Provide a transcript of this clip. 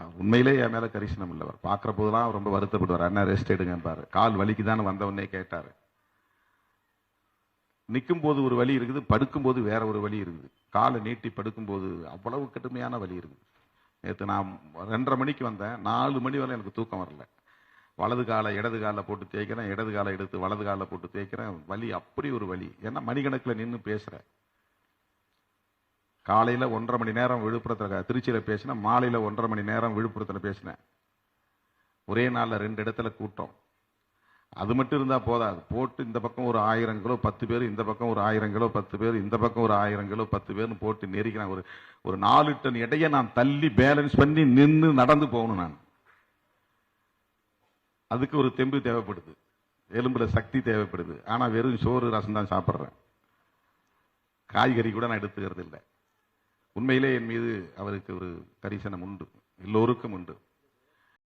அவர் உண்மையிலே என் மேல கரிசனம் இல்லை அவர் பார்க்குற போதெல்லாம் ரொம்ப வருத்தப்படுவார். என்ன ரெஸ்ட் எடுங்கப்பாரு கால் வலிக்குதான்னு வந்தவொடனே உடனே கேட்டாரு. நிற்கும் போது ஒரு வலி இருக்குது படுக்கும்போது வேற ஒரு வலி இருக்குது. காலை நீட்டி படுக்கும்போது அவ்வளவு கடுமையான வலி இருக்குது. நேற்று நான் ரெண்டரை மணிக்கு வந்தேன். நாலு மணி வரை எனக்கு தூக்கம் வரல. வலது காலை இடது காலில் போட்டு தேய்க்கிறேன். இடது காலை எடுத்து வலது காலை போட்டு தேய்க்கிறேன். வலி அப்படி ஒரு வலி. ஏன்னா மணிக்கணக்கில் நின்று பேசுகிறேன் காலையில் ஒன்றரை மணி நேரம் விழுப்புரத்தில் திருச்சியில் பேசினேன் மாலையில் ஒன்றரை மணி நேரம் விழுப்புரத்தில் பேசினேன். ஒரே நாளில் ரெண்டு இடத்துல கூட்டம். அது மட்டும் இருந்தால் போதாது. போட்டு இந்த பக்கம் ஒரு ஆயிரம் கிலோ பத்து பேர் இந்த பக்கம் ஒரு ஆயிரம் கிலோ பத்து பேர் இந்த பக்கம் ஒரு ஆயிரம் கிலோ பத்து பேர்னு போட்டு நெருக்கிறேன் ஒரு ஒரு நாலு டன் இடையை நான் தள்ளி பேலன்ஸ் பண்ணி நின்று நடந்து போகணும் நான். அதுக்கு ஒரு தெம்பு தேவைப்படுது. எலும்புல சக்தி தேவைப்படுது. ஆனால் வெறும் சோறு ரசம் தான் சாப்பிட்றேன். காய்கறி கூட நான் எடுத்துக்கிறது இல்லை உண்மையிலே என் மீது அவருக்கு ஒரு கரிசனம் உண்டு எல்லோருக்கும் உண்டு.